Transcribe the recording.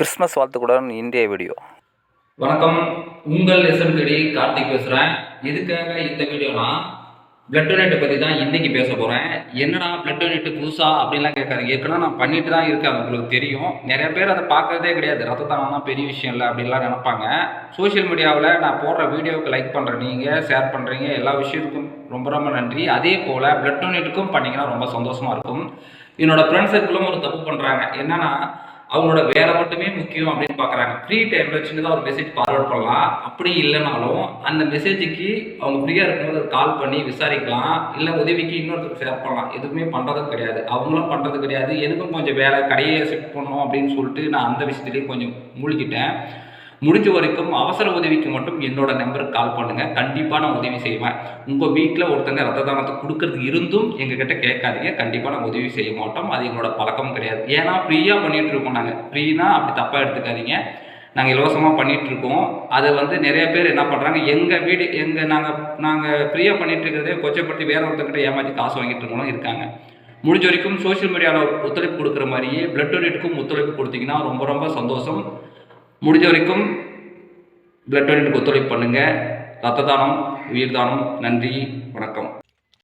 Christmas வாழ்த்துக்களுடன் இன்றைய video. வணக்கம். உங்கள் எஸ்எம்கடி கார்த்திக் பேசுகிறேன் எதுக்காக இந்த வீடியோனா பிளட் டொனேட்டை பற்றி தான் இன்றைக்கி பேச போகிறேன் என்னடா பிளட் டொனேட்டு புதுசா அப்படின்லாம் கேட்காதீங்க. ஏற்கனவே நான் பண்ணிட்டு தான் இருக்கேன். உங்களுக்கு தெரியும். நிறைய பேர் அதை பார்க்கறதே கிடையாது. ரத்த தானம்னா பெரிய விஷயம் இல்லை அப்படின்லாம் நினைப்பாங்க. சோஷியல் மீடியாவில் நான் போடுற வீடியோவுக்கு லைக் பண்ணுறேன் நீங்கள் ஷேர் பண்ணுறீங்க எல்லா விஷயத்துக்கும் ரொம்ப ரொம்ப நன்றி. அதே போல் பிளட் டொனேட்டுக்கும் பண்ணிங்கன்னா ரொம்ப சந்தோஷமாக இருக்கும். என்னோடய ஃப்ரெண்ட்ஸ் சர்க்கிளும் ஒரு தப்பு பண்ணுறாங்க என்னன்னா அவங்களோட வேலை மட்டுமே முக்கியம் அப்படின்னு பார்க்குறாங்க ஃப்ரீ டைமில் சின்னதாக ஒரு மெசேஜ் ஃபார்வர்ட் பண்ணலாம். அப்படி இல்லைனாலும் அந்த மெசேஜுக்கு அவங்க ஃப்ரீயாக இருக்கும்போது கால் பண்ணி விசாரிக்கலாம். இல்லை உதவிக்கு இன்னொருத்தருக்கு ஷேர் பண்ணலாம். எதுவுமே பண்ணுறதும் கிடையாது. அவங்களும் பண்ணுறது கிடையாது. எதுக்கும் கொஞ்சம் வேலை கடையை செட் பண்ணணும் அப்படின்னு சொல்லிட்டு நான் அந்த விஷயத்துலேயும் கொஞ்சம் மூழ்கிட்டேன். முடிஞ்ச வரைக்கும் அவசர உதவிக்கு மட்டும் என்னோட நம்பருக்கு கால் பண்ணுங்க. கண்டிப்பாக நான் உதவி செய்வேன். உங்கள் வீட்டில் ஒருத்தங்க ரத்த தானத்தை கொடுக்கறது இருந்தும் எங்ககிட்ட கேட்காதீங்க. கண்டிப்பாக நான் உதவி செய்ய மாட்டோம். அது எங்களோட பழக்கம் கிடையாது. ஏன்னா ஃப்ரீயாக பண்ணிட்டு இருக்கோம் நாங்கள் ஃப்ரீனா அப்படி தப்பாக எடுத்துக்காதீங்க. நாங்கள் இலவசமாக பண்ணிட்டு இருக்கோம். அதை வந்து நிறைய பேர் என்ன பண்ணுறாங்க எங்கள் வீடு எங்கள் நாங்கள் நாங்கள் ஃப்ரீயாக பண்ணிட்டு இருக்கிறதே கொச்சப்படுத்தி வேற ஒருத்தர்கிட்ட ஏமாற்றி காசு வாங்கிட்டு இருக்கவங்களும் இருக்காங்க. முடிஞ்ச வரைக்கும் சோஷியல் மீடியாவில் ஒத்துழைப்பு கொடுக்குற மாதிரியே பிளட் டொனேட்டுக்கும் ஒத்துழைப்பு கொடுத்தீங்கன்னா ரொம்ப ரொம்ப சந்தோஷம். முடிஞ்ச வரைக்கும் பிளட் டொனேட்டுக்கு ஒத்துழைப்பு பண்ணுங்கள் ரத்த தானம் உயிர் தானம் நன்றி வணக்கம்.